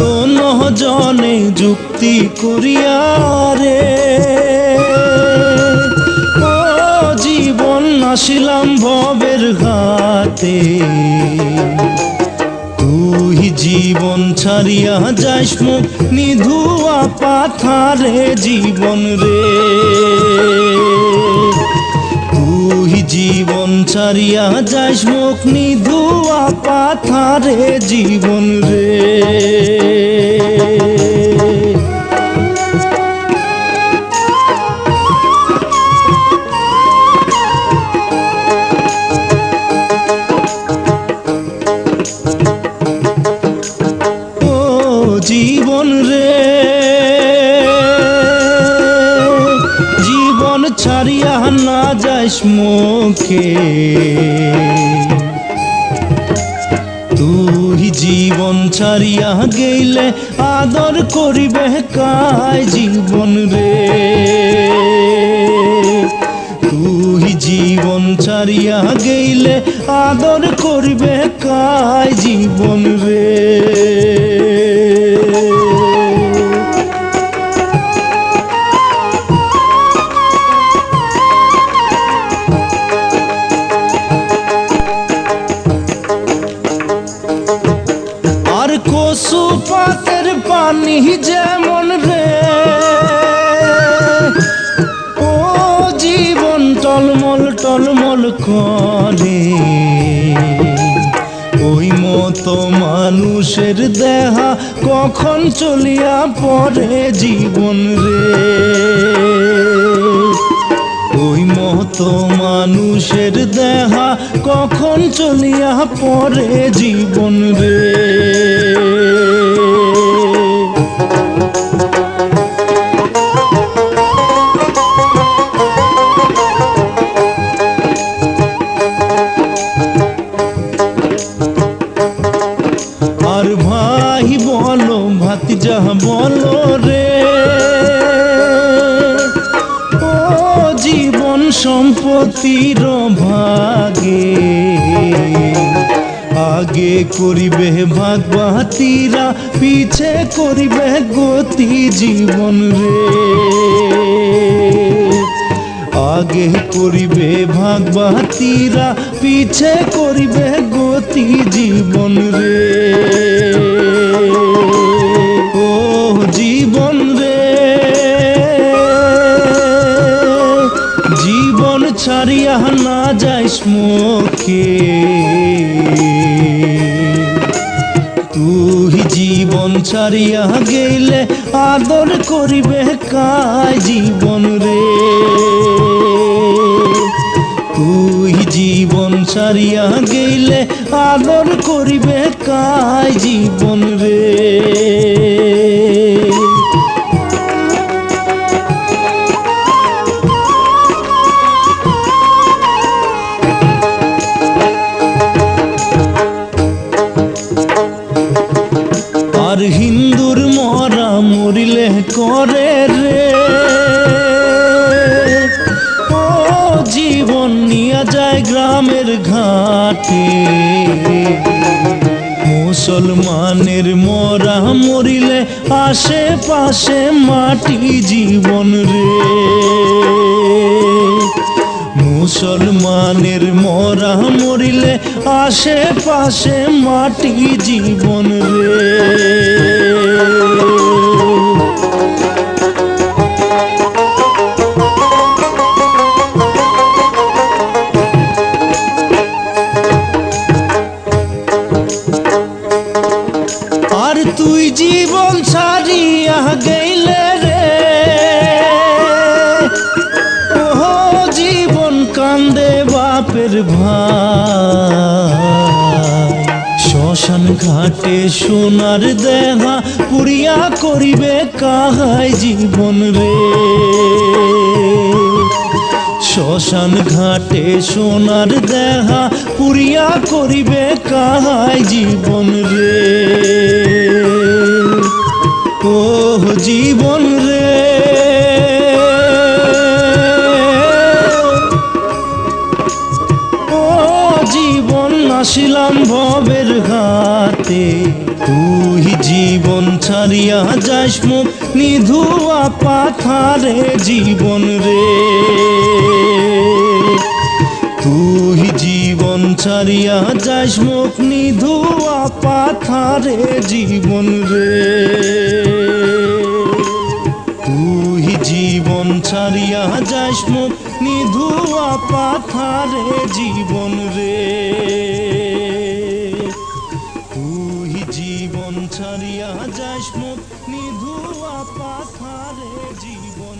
দোন জনে যুক্তি করিয়া রে। ও জীবন আসিলাম ভবের ঘাতে তুই জীবন ছাড়িয়া যাইস মুখ নিধুয়া পাথারে জীবন রে। ছাড়িয়া যাইস মুখ নিধুয়া পাথারে জীবন রে। জীবন রে। যাইস মুখে। তুই জীবন ছাড়িয়া গেলে আদর করিবে কায় জীবন রে? তুই জীবন ছাড়িয়া গেলে আদর করিবে কায় জীবন রে? মানুষের দেহা কখন চলিয়া পরে জীবন রে? ওই মতো মানুষের দেহা কখন চলিয়া পরে জীবন রে? জীবন সম্পত্তির ভাগে। আগে করিবে ভাগ বাতিরা পিছে করিবে গতি জীবন রে। আগে করিবে ভাগ বাতিরা পিছে করিবে গতি জীবন রে। মুখে। তুই জীবন ছাড়িয়া গেলে আদর করিবে কায় জীবন রে? তুই জীবন ছাড়িয়া গেলে আদর করিবে কায় জীবন রে? করে রে। ও জীবন নিয়ে যায় গ্রামের ঘাটে। মুসলমানের মরা মরিলে আশেপাশে মাটি জীবন রে। মুসলমানের মরা মরিলে আশেপাশে মাটি জীবন রে। বাপের ভাই। শ্মশান ঘাটে সোনার দেহা পুরিয়া করিবে কাহাই জীবন রে? শ্মশান ঘাটে সোনার দেহা পুরিয়া করিবে কাহাই জীবন রে? ও জীবন নাসিলাম ভবের ঘাতে তুই জীবন ছাড়িয়া যাস মুখ নিধুয়া পাথারে জীবন রে। তুই জীবন ছাড়িয়া যাস মুখ নিধুয়া পাথারে জীবন রে। তুই জীবন ছাড়িয়া যাস মুখ নিধুয়া পাথারে জীবন রে। ছাড়িয়া যাস মুখ নিধুয়া পাখারে জীবন